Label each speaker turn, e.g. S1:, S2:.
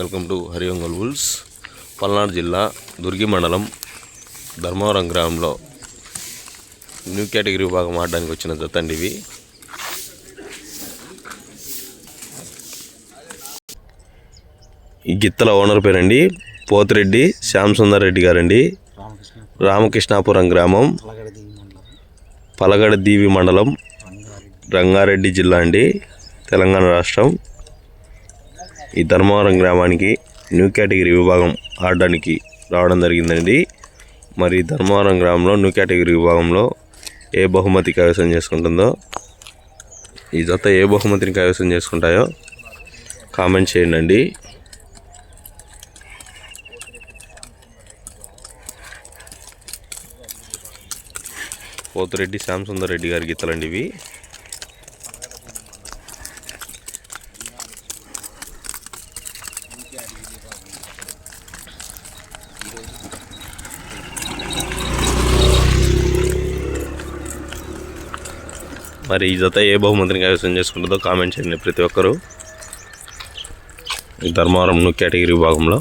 S1: Welcome to హరివంగల్ వుల్స్. పల్నాడు జిల్లా దుర్గి మండలం ధర్మవరం గ్రామంలో న్యూ కేటగిరీ విభాగం ఆడడానికి వచ్చిన జతండి ఇవి. గిత్తల ఓనర్ పేరండి పోతిరెడ్డి శ్యామ్ సుందర్ రెడ్డి గారండి. రామకృష్ణాపురం గ్రామం
S2: పలగడ
S1: దీవి మండలం
S2: రంగారెడ్డి
S1: జిల్లా అండి తెలంగాణ రాష్ట్రం. ఈ ధర్మవరం గ్రామానికి న్యూ కేటగిరీ విభాగం ఆడడానికి రావడం జరిగిందండి. మరి ధర్మవరం గ్రామంలో న్యూ కేటగిరీ విభాగంలో ఏ బహుమతి కైవసం చేసుకుంటుందో ఈ జత ఏ బహుమతిని కైవసం చేసుకుంటాయో కామెంట్ చేయండి పోతురెడ్డి శ్యామసుందర్ రెడ్డి గారి గీతలండి ఇవి. మరి ఈ జత ఏ బహుమతిని కైవసం చేసుకుంటుందో కామెంట్ చేయండి ప్రతి ఒక్కరూ. ఈ ధర్మవరం కేటగిరీ విభాగంలో.